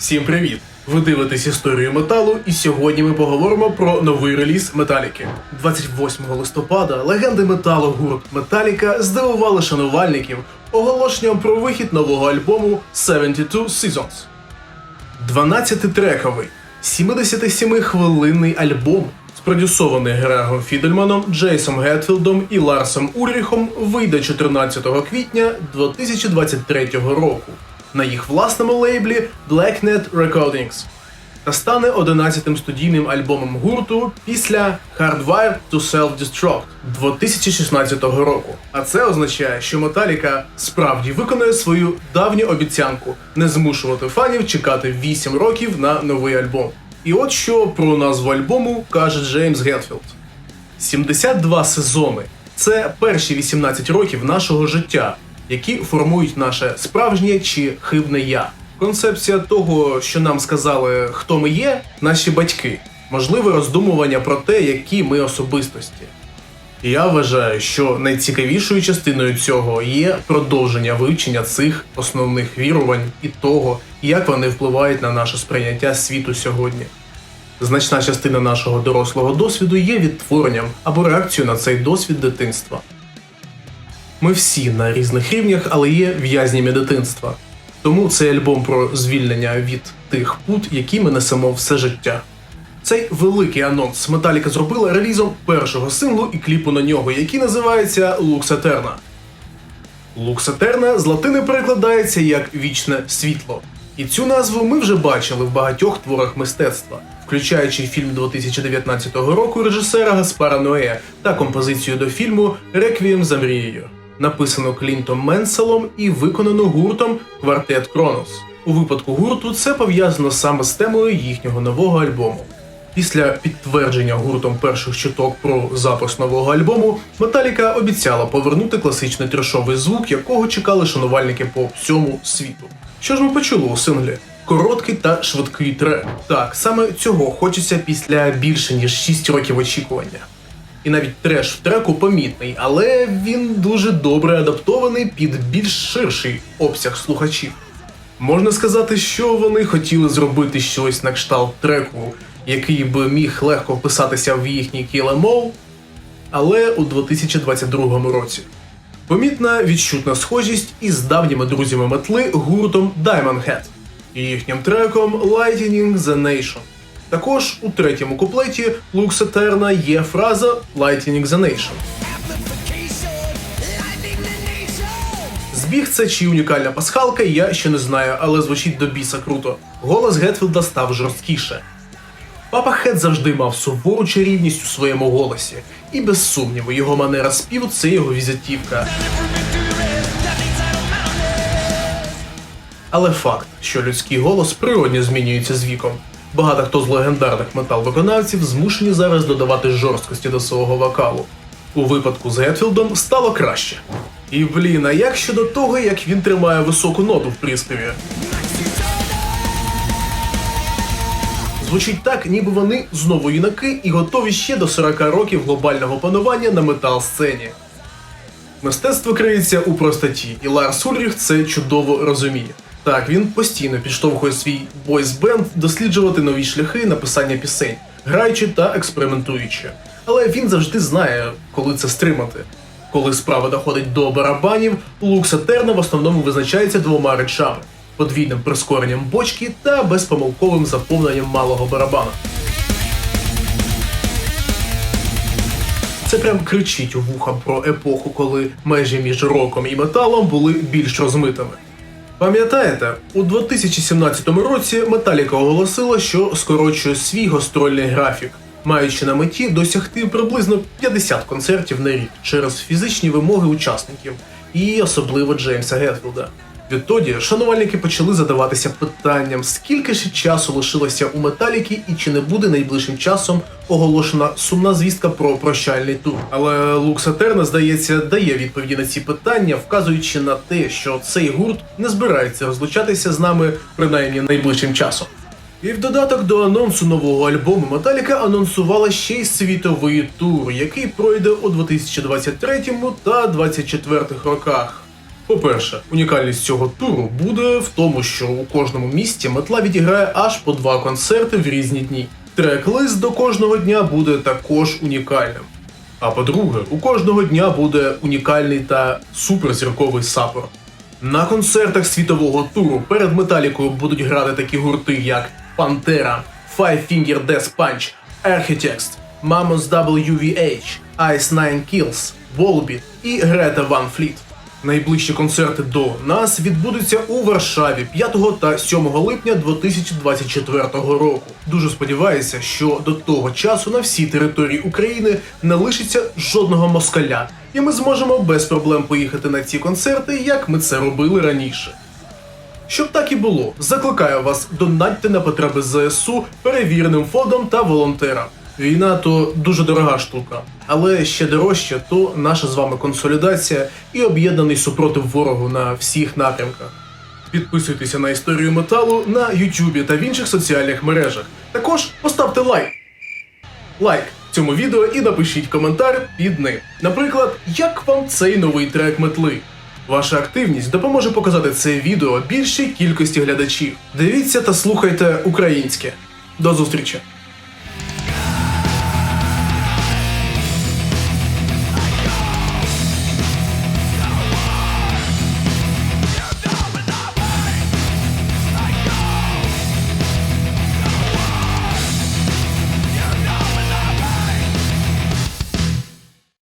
Всім привіт! Ви дивитесь історію металу, і сьогодні ми поговоримо про новий реліз Металіки. 28 листопада легенди металу гурт Металіка здивували шанувальників оголошенням про вихід нового альбому 72 Seasons. 12-трековий, 77-хвилинний альбом, спродюсований Грегом Фідельманом, Джейсом Гетфілдом і Ларсом Ульріхом, вийде 14 квітня 2023 року на їх власному лейблі Blacknet Recordings та стане 11-тим студійним альбомом гурту після Hardwired to Self-Destruct 2016 року. А це означає, що Металіка справді виконує свою давню обіцянку не змушувати фанів чекати 8 років на новий альбом. І от що про назву альбому каже Джеймс Гетфілд. 72 сезони це перші 18 років нашого життя, які формують наше справжнє чи хибне я. Концепція того, що нам сказали, хто ми є, наші батьки, можливе роздумування про те, які ми особистості. Я вважаю, що найцікавішою частиною цього є продовження вивчення цих основних вірувань і того, як вони впливають на наше сприйняття світу сьогодні. Значна частина нашого дорослого досвіду є відтворенням або реакцією на цей досвід дитинства. Ми всі на різних рівнях, але є в'язнями дитинства. Тому цей альбом про звільнення від тих пут, які ми несемо все життя. Цей великий анонс Металіка зробила релізом першого синглу і кліпу на нього, який називається. Lux Eterna з латини перекладається як вічне світло. І цю назву ми вже бачили в багатьох творах мистецтва, включаючи фільм 2019 року режисера Гаспара Ное та композицію до фільму Реквієм за мрією, написану Клінтом Менселом і виконано гуртом Квартет Кронос. У випадку гурту це пов'язано саме з темою їхнього нового альбому. Після підтвердження гуртом перших чуток про запис нового альбому, Металіка обіцяла повернути класичний трешовий звук, якого чекали шанувальники по всьому світу. Що ж ми почули у синглі? Короткий та швидкий трек. Так, саме цього хочеться після більше ніж 6 років очікування. І навіть треш в треку помітний, але він дуже добре адаптований під більш ширший обсяг слухачів. Можна сказати, що вони хотіли зробити щось на кшталт треку, який би міг легко вписатися в їхній кілемов, але у 2022 році. Помітна відчутна схожість із давніми друзями метли гуртом Diamond Head і їхнім треком Lightning the Nation. Також у третьому куплеті Lux Eterna є фраза Lightning the Nation. Збіг це чи унікальна пасхалка, я ще не знаю, але звучить до біса круто. Голос Гетфілда став жорсткіше. Папа Хед завжди мав сувору чарівність у своєму голосі, і без сумніву, його манера співу це його візитівка. Але факт, що людський голос природньо змінюється з віком. Багато хто з легендарних метал-виконавців змушені зараз додавати жорсткості до свого вокалу. У випадку з Гетфілдом стало краще. І блін, а як щодо того, як він тримає високу ноту в приспіві? Звучить так, ніби вони знову юнаки і готові ще до 40 років глобального панування на метал-сцені. Мистецтво криється у простоті, і Ларс Ульріх це чудово розуміє. Так, він постійно підштовхує свій бойс-бенд досліджувати нові шляхи написання пісень, граючи та експериментуючи. Але він завжди знає, коли це стримати. Коли справа доходить до барабанів, Лукс Етерна в основному визначається двома речами: подвійним прискоренням бочки та безпомилковим заповненням малого барабана. Це прям кричить у вуха про епоху, коли межі між роком і металом були більш розмитими. Пам'ятаєте, у 2017 році Металіка оголосила, що скорочує свій гастрольний графік, маючи на меті досягти приблизно 50 концертів на рік через фізичні вимоги учасників і особливо Джеймса Гетфілда. Відтоді шанувальники почали задаватися питанням, скільки ж часу лишилося у Металіки і чи не буде найближчим часом оголошена сумна звістка про прощальний тур. Але Лукс Етерна, здається, дає відповіді на ці питання, вказуючи на те, що цей гурт не збирається розлучатися з нами принаймні найближчим часом. І в додаток до анонсу нового альбому Металіка анонсувала ще й світовий тур, який пройде у 2023 та 2024 роках. По-перше, унікальність цього туру буде в тому, що у кожному місті метла відіграє аж по два концерти в різні дні. Трек-лист до кожного дня буде також унікальним. А по-друге, у кожного дня буде унікальний та суперзірковий саппорт. На концертах світового туру перед металікою будуть грати такі гурти, як Пантера, Five Finger Death Punch, Architects, Mamos WVH, Ice Nine Kills, Volbeat і Грета Ван Фліт. Найближчі концерти до нас відбудуться у Варшаві 5 та 7 липня 2024 року. Дуже сподіваюся, що до того часу на всій території України не лишиться жодного москаля, і ми зможемо без проблем поїхати на ці концерти, як ми це робили раніше. Щоб так і було, закликаю вас донатьте на потреби ЗСУ перевіреним фондом та волонтерам. Війна то дуже дорога штука, але ще дорожче то наша з вами консолідація і об'єднаний супротив ворогу на всіх напрямках. Підписуйтеся на історію металу на Ютубі та в інших соціальних мережах. Також поставте лайк. Лайк цьому відео і напишіть коментар під ним. Наприклад, як вам цей новий трек метли? Ваша активність допоможе показати це відео більшій кількості глядачів. Дивіться та слухайте українське. До зустрічі!